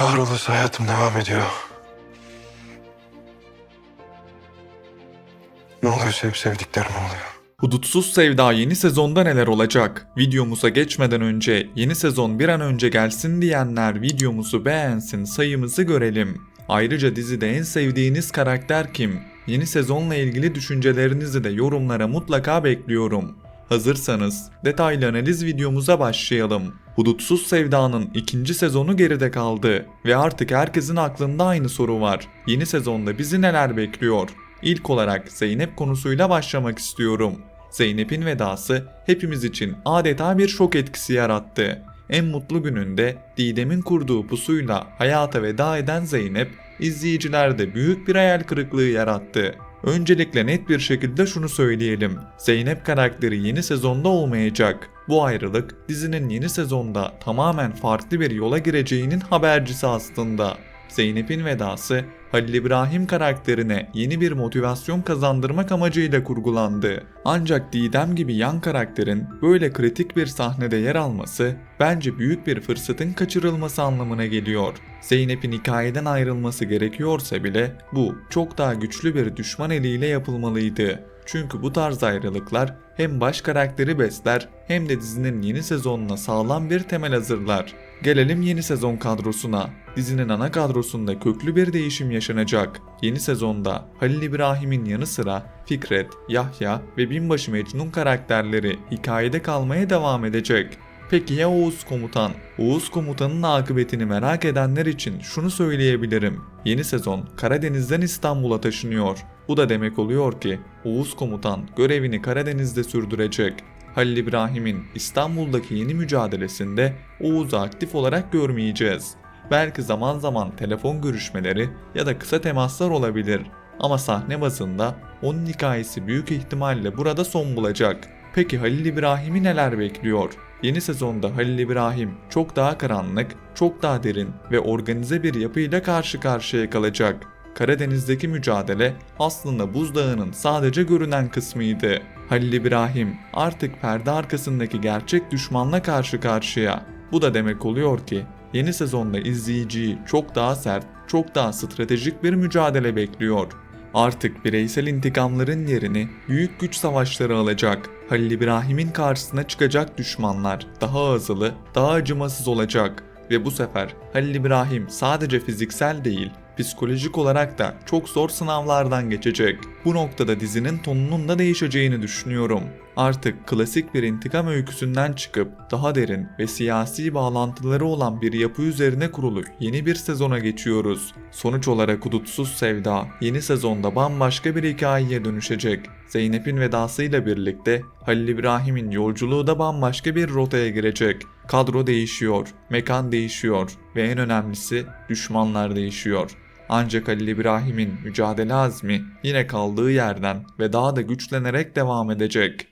Kahrolası hayatım devam ediyor. Ne oluyor sevip sevdiklerim oluyor. Hudutsuz Sevda yeni sezonda neler olacak? Videomuza geçmeden önce yeni sezon bir an önce gelsin diyenler videomuzu beğensin sayımızı görelim. Ayrıca dizide en sevdiğiniz karakter kim? Yeni sezonla ilgili düşüncelerinizi de yorumlara mutlaka bekliyorum. Hazırsanız detaylı analiz videomuza başlayalım. Hudutsuz Sevda'nın ikinci sezonu geride kaldı ve artık herkesin aklında aynı soru var. Yeni sezonda bizi neler bekliyor? İlk olarak Zeynep konusuyla başlamak istiyorum. Zeynep'in vedası hepimiz için adeta bir şok etkisi yarattı. En mutlu gününde Didem'in kurduğu pusuyla hayata veda eden Zeynep, izleyicilerde büyük bir hayal kırıklığı yarattı. Öncelikle net bir şekilde şunu söyleyelim. Zeynep karakteri yeni sezonda olmayacak. Bu ayrılık dizinin yeni sezonda tamamen farklı bir yola gireceğinin habercisi aslında. Zeynep'in vedası Halil İbrahim karakterine yeni bir motivasyon kazandırmak amacıyla kurgulandı. Ancak Didem gibi yan karakterin böyle kritik bir sahnede yer alması bence büyük bir fırsatın kaçırılması anlamına geliyor. Zeynep'in hikayeden ayrılması gerekiyorsa bile bu çok daha güçlü bir düşman eliyle yapılmalıydı. Çünkü bu tarz ayrılıklar hem baş karakteri besler hem de dizinin yeni sezonuna sağlam bir temel hazırlar. Gelelim yeni sezon kadrosuna. Dizinin ana kadrosunda köklü bir değişim yaşanacak. Yeni sezonda Halil İbrahim'in yanı sıra Fikret, Yahya ve Binbaşı Mecnun karakterleri hikayede kalmaya devam edecek. Peki ya Oğuz Komutan? Oğuz Komutan'ın akıbetini merak edenler için şunu söyleyebilirim. Yeni sezon Karadeniz'den İstanbul'a taşınıyor. Bu da demek oluyor ki Oğuz Komutan görevini Karadeniz'de sürdürecek. Halil İbrahim'in İstanbul'daki yeni mücadelesinde Oğuz'u aktif olarak görmeyeceğiz. Belki zaman zaman telefon görüşmeleri ya da kısa temaslar olabilir. Ama sahne bazında onun hikayesi büyük ihtimalle burada son bulacak. Peki Halil İbrahim'i neler bekliyor? Yeni sezonda Halil İbrahim çok daha karanlık, çok daha derin ve organize bir yapıyla karşı karşıya kalacak. Karadeniz'deki mücadele aslında buzdağının sadece görünen kısmıydı. Halil İbrahim artık perde arkasındaki gerçek düşmanla karşı karşıya. Bu da demek oluyor ki yeni sezonda izleyiciyi çok daha sert, çok daha stratejik bir mücadele bekliyor. Artık bireysel intikamların yerini büyük güç savaşları alacak. Halil İbrahim'in karşısına çıkacak düşmanlar daha hızlı, daha acımasız olacak ve bu sefer Halil İbrahim sadece fiziksel değil, psikolojik olarak da çok zor sınavlardan geçecek. Bu noktada dizinin tonunun da değişeceğini düşünüyorum. Artık klasik bir intikam öyküsünden çıkıp daha derin ve siyasi bağlantıları olan bir yapı üzerine kurulu yeni bir sezona geçiyoruz. Sonuç olarak Hudutsuz Sevda yeni sezonda bambaşka bir hikayeye dönüşecek. Zeynep'in vedasıyla birlikte Halil İbrahim'in yolculuğu da bambaşka bir rotaya girecek. Kadro değişiyor, mekan değişiyor ve en önemlisi düşmanlar değişiyor. Ancak Halil İbrahim'in mücadele azmi yine kaldığı yerden ve daha da güçlenerek devam edecek.